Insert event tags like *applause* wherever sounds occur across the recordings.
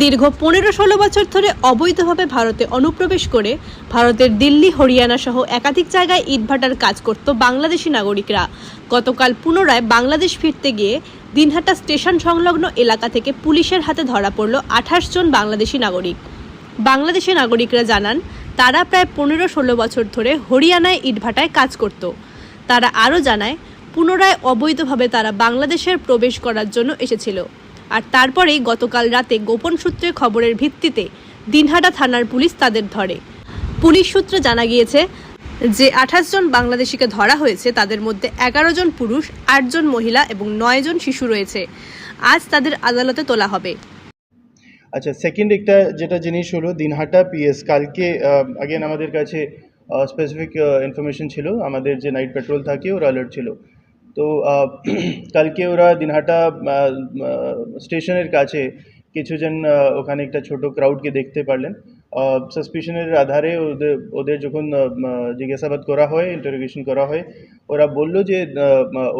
দীর্ঘ পনেরো ষোলো বছর ধরে অবৈধভাবে ভারতে অনুপ্রবেশ করে ভারতের দিল্লি, হরিয়ানা সহ একাধিক জায়গায় ইটভাটার কাজ করত বাংলাদেশি নাগরিকরা। গতকাল পুনরায় বাংলাদেশ ফিরতে গিয়ে দিনহাটা স্টেশন সংলগ্ন এলাকা থেকে পুলিশের হাতে ধরা পড়ল আঠাশ জন বাংলাদেশি নাগরিক। বাংলাদেশি নাগরিকরা জানান, তারা প্রায় পনেরো ষোলো বছর ধরে হরিয়ানায় ইটভাটায় কাজ করত। তারা আরও জানায়, পুনরায় অবৈধভাবে তারা বাংলাদেশের প্রবেশ করার জন্য এসেছিল। আর তারপরেই গতকাল রাতে গোপন সূত্রে খবরের ভিত্তিতে দিনহাটা থানার পুলিশ তাদের ধরে। পুলিশ সূত্রে জানা গিয়েছে যে আঠাশ জন বাংলাদেশিকে ধরা হয়েছে, তাদের মধ্যে এগারো জন পুরুষ আটজন মহিলা এবং নয় জন শিশু রয়েছে। আজ তাদের আদালতে তোলা হবে। আচ্ছা সেকেন্ড একটা যেটা জিনিস হলো, দিনহাটা পিএস, কালকে আগেন আমাদের কাছে স্পেসিফিক ইনফরমেশন ছিল। আমাদের যে নাইট পেট্রোল থাকে, ওরা অ্যালার্ট ছিল। তো কালকে ওরা দিনহাটা স্টেশনের কাছে কিছুজন ওখানে একটা ছোট ক্রাউডকে দেখতে পারলেন। সাসপিশনের আধারে ওদের ওদের যখন জিজ্ঞাসাবাদ করা হয় ইন্টারোগেশন করা হয়, ওরা বলল যে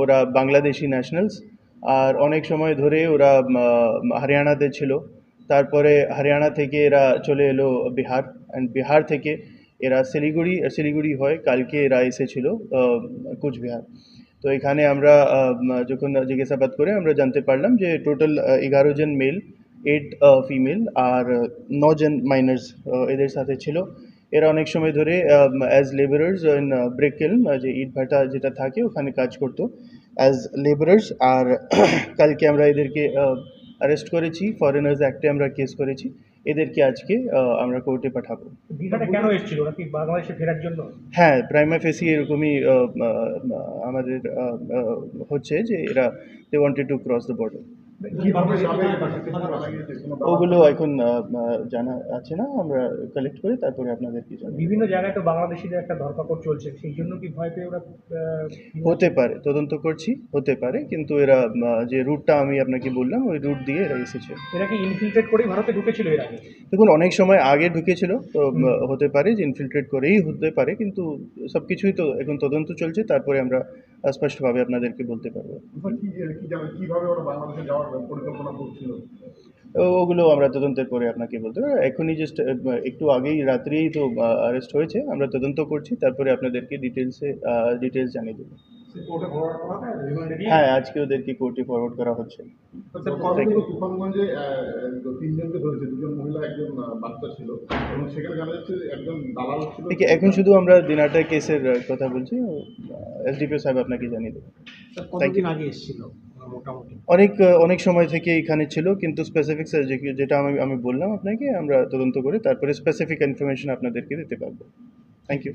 ওরা বাংলাদেশি ন্যাশনালস আর অনেক সময় ধরে ওরা হরিয়ানাতে ছিল। তারপরে হরিয়ানা থেকে এরা চলে এলো বিহার। অ্যান্ড বিহার থেকে এরা শিলিগুড়ি শিলিগুড়ি হয়। কালকে এরা এসেছিল কুচবিহার। তো এখানে আমরা যখন জিজ্ঞাসাবাদ করে আমরা জানতে পারলাম যে টোটাল এগারো জন মেল এইট ফিমেল আর নজন মাইনার্স এদের সাথে ছিল। এরা অনেক সময় ধরে as labourers in brick kiln যে ইট ভাটা যেটা থাকে ওখানে কাজ করতো। অ্যাজ লেবারার্স আর, *clears throat* কালকে আমরা এদেরকে অ্যারেস্ট করেছি ফরেনার্স অ্যাক্টে আমরা কেস করেছি এদেরকে আজকে আমরা কোর্টে পাঠাবো। কেন এসেছিল? নাকি বাংলাদেশে ফেরার জন্য? হ্যাঁ প্রাইমা ফেসি এরকমই আমাদের হচ্ছে যে এরা they wanted to cross the border ওগুলো এখন জানা আছে না আমরা কালেক্ট করে তারপরে আপনাদেরকে জানাব। বিভিন্ন জায়গায় তো বাংলাদেশিদের একটা ধরপাকড় চলছে সেই জন্য কি ভয় পেয়ে ওরা হতে পারে তদন্ত করছি হতে পারে কিন্তু এরা যে রুটটা আমি আপনাকে বললাম ওই রুট দিয়ে এরা এসেছে। এরা কি ইনফিল্ট্রেট করেই ভারতে ঢুকেছিল এর আগে? দেখুন অনেক সময় আগে ঢুকেছিল তো হতে পারে যে ইনফিল্ট্রেট করেই হতে পারে কিন্তু সব কিছুই তো এখন তদন্ত চলছে তারপরে আমরা স্পষ্টভাবে আপনাদেরকে বলতে পারব। ওগুলো আমরা তদন্তের পরে আপনাকে বলতে পারব। এখনই জাস্ট একটু আগেই রাত্রেই তো অ্যারেস্ট হয়েছে। আমরা তদন্ত করছি তারপরে আপনাদেরকে ডিটেলসে ডিটেলস জানিয়ে দেবো। হয় রিমান্ডে হ্যাঁ আজকে ওদেরকে কোর্টে ফরওয়ার্ড করা হচ্ছে। তুফানগঞ্জে তিনজনকে ধরেছে? দুজন মহিলা একজন বাচ্চা ছিল। এবং সেখানে জানা যাচ্ছে একজন দালাল ছিল। ঠিক এখন শুধু আমরা দিনাটা কেসের কথা বলছি। এসডিপিও সাহেব আপনাকে জানিয়ে দেবো. আগে এসেছিল? অনেক অনেক সময় থেকে এখানে ছিল কিন্তু স্পেসিফিক স্যার যেটা আমি আমি বললাম আপনাকে আমরা তদন্ত করে তারপরে স্পেসিফিক ইনফরমেশন আপনাদেরকে দিতে পারব। Thank you